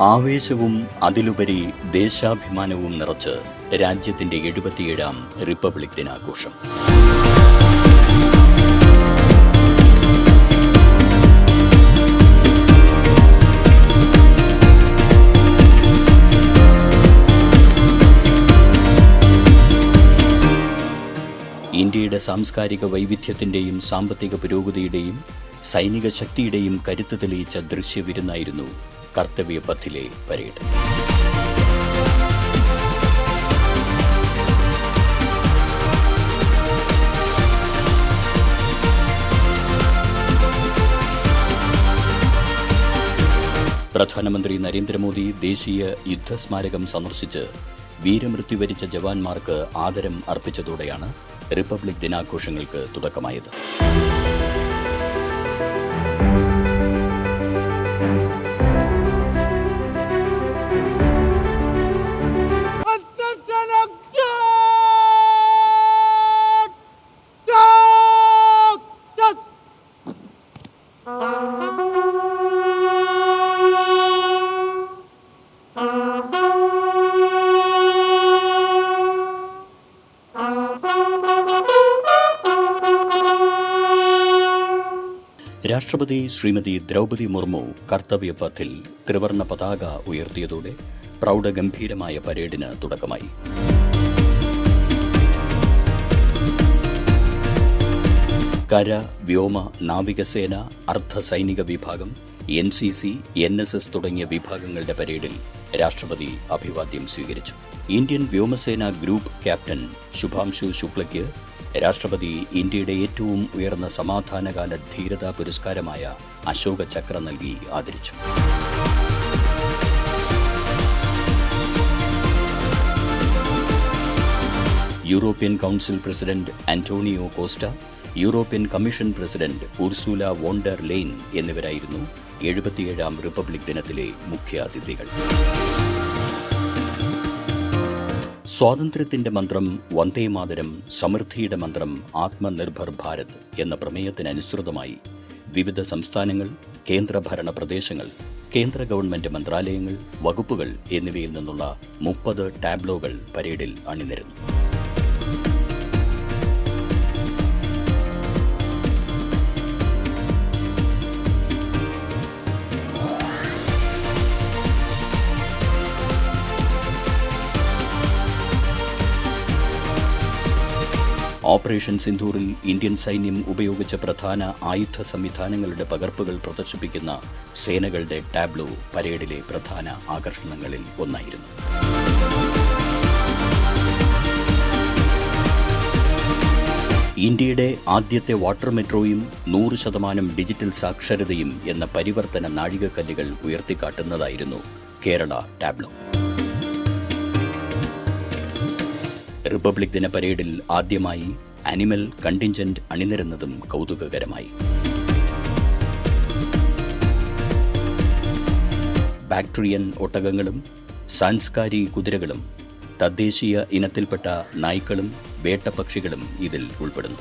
ആവേശവും അതിലുപരി ദേശാഭിമാനവും നിറച്ച് രാജ്യത്തിന്റെ എഴുപത്തിയേഴാം റിപ്പബ്ലിക് ദിനാഘോഷം. ഇന്ത്യയുടെ സാംസ്കാരിക വൈവിധ്യത്തിന്റെയും സാമ്പത്തിക പുരോഗതിയുടെയും സൈനിക ശക്തിയുടെയും കരുത്ത് തെളിയിച്ച ദൃശ്യവിരുന്നായിരുന്നു കർത്തവ്യപഥിലെ പരേഡ്. പ്രധാനമന്ത്രി നരേന്ദ്രമോദി ദേശീയ യുദ്ധസ്മാരകം സന്ദർശിച്ച് വീരമൃത്യു വരിച്ച ജവാന്മാർക്ക് ആദരം അർപ്പിച്ചതോടെയാണ് റിപ്പബ്ലിക് ദിനാഘോഷങ്ങൾക്ക് തുടക്കമായത്. രാഷ്ട്രപതി ശ്രീമതി ദ്രൗപതി മുർമു കർത്തവ്യപഥിൽ ത്രിവർണ പതാക ഉയർത്തിയതോടെ പ്രൗഢഗംഭീരമായ പരേഡിന് തുടക്കമായി. കര വ്യോമ നാവികസേന അർദ്ധ സൈനിക വിഭാഗം N C C N S S തുടങ്ങിയ വിഭാഗങ്ങളുടെ പരേഡിൽ രാഷ്ട്രപതി അഭിവാദ്യം സ്വീകരിച്ചു. ഇന്ത്യൻ വ്യോമസേന ഗ്രൂപ്പ് ക്യാപ്റ്റൻ ശുഭാംശു ശുക്ലയ്ക്ക് രാഷ്ട്രപതി ഇന്ത്യയുടെ ഏറ്റവും ഉയർന്ന സമാധാനകാല ധീരതാ പുരസ്കാരമായ അശോക ചക്ര നൽകി ആദരിച്ചു. European council president Antonio Costa European commission president Ursula von der Leyen എന്നിവരായിരുന്നു എഴുപത്തിയേഴാം റിപ്പബ്ലിക് ദിനത്തിലെ മുഖ്യാതിഥികൾ. സ്വാതന്ത്ര്യത്തിന്റെ മന്ത്രം വന്ദേ മാതരം സമൃദ്ധിയുടെ മന്ത്രം ആത്മനിർഭർ ഭാരത് എന്ന പ്രമേയത്തിനനുസൃതമായി വിവിധ സംസ്ഥാനങ്ങൾ കേന്ദ്രഭരണ പ്രദേശങ്ങൾ കേന്ദ്ര ഗവൺമെന്റ് മന്ത്രാലയങ്ങൾ വകുപ്പുകൾ എന്നിവയിൽ നിന്നുള്ള മുപ്പത് ടാബ്ലോകൾ പരേഡിൽ അണിനിരന്നു. ഓപ്പറേഷൻ സിന്ധൂറിൽ ഇന്ത്യൻ സൈന്യം ഉപയോഗിച്ച പ്രധാന ആയുധ സംവിധാനങ്ങളുടെ പകർപ്പുകൾ പ്രദർശിപ്പിക്കുന്ന സേനകളുടെ ടാബ്ലോ പരേഡിലെ പ്രധാന ആകർഷണങ്ങളിൽ ഒന്നായിരുന്നു. ഇന്ത്യയുടെ ആദ്യത്തെ വാട്ടർ മെട്രോയും നൂറ് ശതമാനം ഡിജിറ്റൽ സാക്ഷരതയും എന്ന പരിവർത്തന നാഴികക്കല്ലുകൾ ഉയർത്തിക്കാട്ടുന്നതായിരുന്നു കേരള ടാബ്ലോ. റിപ്പബ്ലിക് ദിന പരേഡിൽ ആദ്യമായി അനിമൽ കണ്ടിൻജന്റ് അണിനിരുന്നതും കൗതുകകരമായി. ബാക്ടീരിയൻ ഒട്ടകങ്ങളും സാൻസ്കാരി കുതിരകളും തദ്ദേശീയ ഇനത്തിൽപ്പെട്ട നായ്ക്കളും വേട്ടപ്പക്ഷികളും ഇതിൽ ഉൾപ്പെടുന്നു.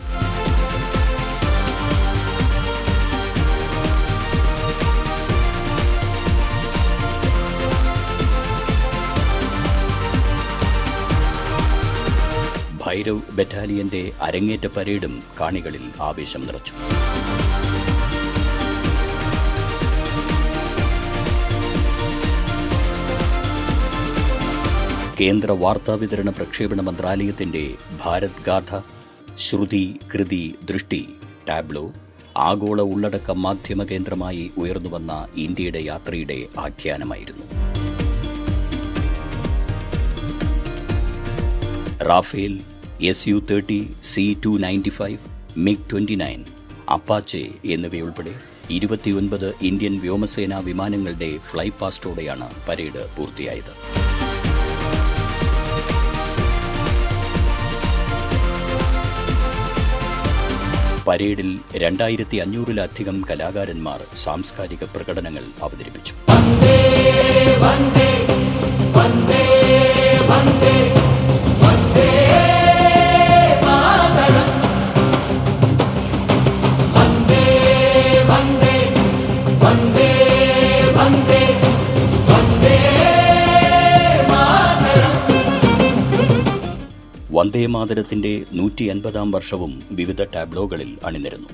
ഭൈരവ് ബറ്റാലിയന്റെ അരങ്ങേറ്റ പരേഡും കാണികളിൽ ആവേശം നിറച്ചു. കേന്ദ്ര വാർത്താവിതരണ പ്രക്ഷേപണ മന്ത്രാലയത്തിന്റെ ഭാരത് ഗാഥ ശ്രുതി കൃതി ദൃഷ്ടി ടാബ്ലോ ആഗോള ഉള്ളടക്ക മാധ്യമ കേന്ദ്രമായി ഉയർന്നുവന്ന ഇന്ത്യയുടെ യാത്രയുടെ ആഖ്യാനമായിരുന്നു. Rafale S U thirty C two ninety five MiG twenty nine Apache എന്നിവയുൾപ്പെടെ ഇരുപത്തിയൊൻപത് ഇന്ത്യൻ വ്യോമസേനാ വിമാനങ്ങളുടെ ഫ്ലൈ പാസ്റ്റോടെയാണ് പരേഡ് പൂർത്തിയായത്. പരേഡിൽ രണ്ടായിരത്തി അഞ്ഞൂറിലധികം കലാകാരന്മാർ സാംസ്കാരിക പ്രകടനങ്ങൾ അവതരിപ്പിച്ചു. വന്ദേ വന്ദേ വന്ദേ വന്ദേ. വന്ദേമാതരത്തിന്റെ നൂറ്റി അൻപതാം വർഷവും വിവിധ ടാബ്ലോകളിൽ അണിനിരന്നു.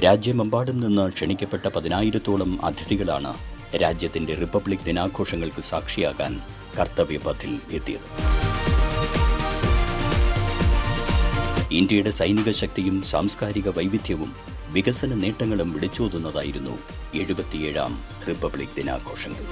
രാജ്യമെമ്പാടും നിന്ന് ക്ഷണിക്കപ്പെട്ട പതിനായിരത്തോളം അതിഥികളാണ് രാജ്യത്തിന്റെ റിപ്പബ്ലിക് ദിനാഘോഷങ്ങൾക്ക് സാക്ഷിയാകാൻ കർത്തവ്യപഥിൽ എത്തിയത്. ഇന്ത്യയുടെ സൈനിക ശക്തിയും സാംസ്കാരിക വൈവിധ്യവും വികസന നേട്ടങ്ങളും വിളിച്ചോതുന്നതായിരുന്നു എഴുപത്തിയേഴാം റിപ്പബ്ലിക് ദിനാഘോഷങ്ങൾ.